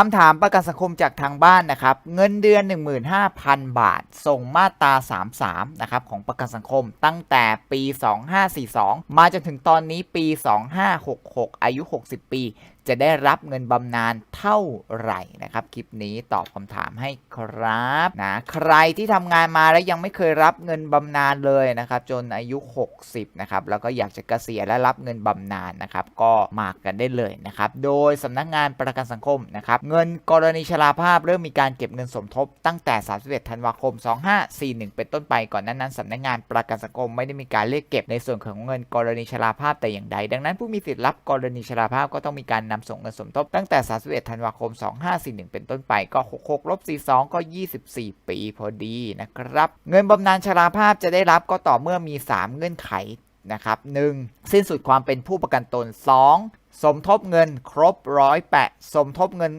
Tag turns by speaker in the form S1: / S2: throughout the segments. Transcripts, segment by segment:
S1: คำถามประกันสังคมจากทางบ้านนะครับ เงินเดือน 15,000 บาท ส่งมาตรา 33 นะครับ ของประกันสังคมตั้งแต่ปี 2542 มาจนถึงตอนนี้ปี 2566 อายุ 60 ปี จะได้รับเงินบำนาญเท่าไหร่นะครับ คลิปนี้ตอบคำถามให้ครับนะใครที่ทำงานมาแล้วยังไม่เคยรับเงินบำนาญเลยนะครับ จนอายุ 60 นะครับ แล้วก็อยากจะเกษียณและรับเงินบำนาญนะครับ ก็มากันได้เลยนะครับ โดยสำนักงานประกันสังคมนะครับ เงินกรณีชราภาพเริ่มมีการเก็บเงินสมทบตั้งแต่ 31 ธันวาคม 2541 เป็นต้นไปก่อนนั้นนั้นสำนักงานประกันสังคมไม่ได้มีการเรียกเก็บในส่วนของเงินกรณีชราภาพแต่อย่างใด ดังนั้นผู้มีสิทธิ์รับกรณีชราภาพก็ต้องมีการนำส่งเงินสมทบตั้งแต่ 31 ธันวาคม 2541 เป็นต้นไปก็ 66ลบ42 ก็ 24 ปีพอดีนะครับ เงินบำนาญชราภาพจะได้รับก็ต่อเมื่อมี 3 เงื่อนไขนะครับ 1. สิ้นสุดความเป็นผู้ประกันตน 2. สมทบเงินครบร้อยแปะสมทบเงิน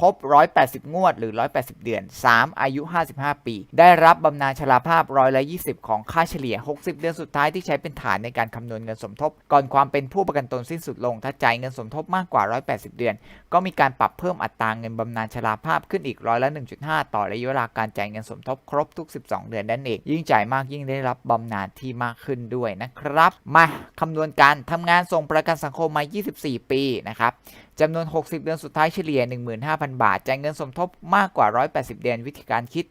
S1: ครบ 180 งวด หรือ 180 เดือน 3. อายุ 55 ปี ได้รับบำนาญชราภาพร้อยละ20 ของค่าเฉลี่ย 60 เดือนสุดท้ายที่ใช้เป็นฐานในการคำนวณเงินสมทบ ก่อนความเป็นผู้ประกันตนสิ้นสุดลง ถ้าจ่ายเงินสมทบมากกว่า 180 เดือน ก็มีการปรับเพิ่มอัตราเงินบำนาญชราภาพขึ้นอีกร้อยละ 1.5 ต่อระยะเวลาการจ่ายเงินสมทบครบทุก 12 เดือนนั่นเอง ยิ่งจ่ายมากยิ่งได้รับบำนาญที่มากขึ้นด้วยนะครับ มาคำนวณกันทำงานส่งประกันสังคมมา 24 ปีนะครับ จำนวน 60 เดือนสุดท้ายเฉลี่ย 15,000 บาท จ่ายเงินสมทบมากกว่า 180 เดือนวิธีการคิด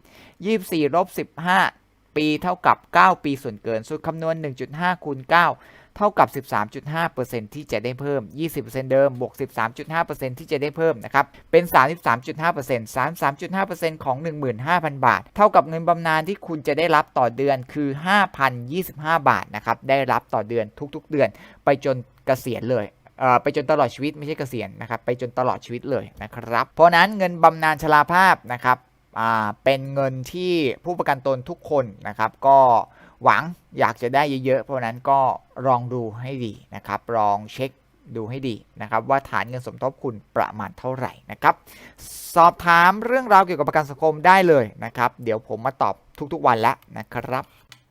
S1: 24ลบ15 ปีเท่ากับ 9 ปีส่วนเกิน สูตรคำนวณ 1.5คูณ9เท่ากับ 13.5%ที่จะได้เพิ่ม 20%เดิม บวก 13.5%ที่จะได้เพิ่มนะครับ เป็น 33.5% 33.5%ของ 15,000 บาท เท่ากับเงินบำนาญที่คุณจะได้รับต่อเดือนคือ 5,025 บาทนะครับ ได้รับต่อเดือนทุกๆ เดือน ไปจนเกษียณเลย ไปจนตลอดชีวิตไม่ใช่เกษียณนะครับไปจนตลอดชีวิตเลยนะครับ เพราะนั้นเงินบำนาญชราภาพนะครับเป็นเงินที่ผู้ประกันตนทุกคนนะครับก็หวังอยากจะได้เยอะๆ เพราะฉะนั้นก็ลองดูให้ดีนะครับลองเช็คดูให้ดีนะครับว่าฐานเงินสมทบคุณประมาณเท่าไหร่นะครับสอบถามเรื่องราวเกี่ยวกับประกันสังคมได้เลยนะครับ เดี๋ยวผมมาตอบทุกๆวันแล้วนะครับ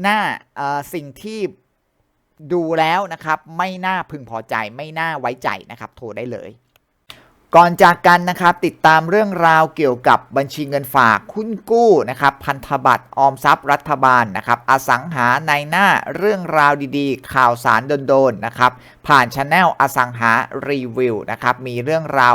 S1: หน่าสิ่งที่ดูแล้วนะครับ ไม่น่าพึงพอใจไม่น่าไว้ใจนะครับ โทรได้เลย ก่อนจากกันนะครับ ติดตามเรื่องราวเกี่ยวกับบัญชีเงินฝากคุณกู้นะครับ พันธบัตรออมทรัพย์รัฐบาลนะครับ อสังหาในหน้าเรื่องราวดีๆ ข่าวสารโดนๆนะครับ ผ่านช anel อสังหารีวิวนะครับ มีเรื่องราว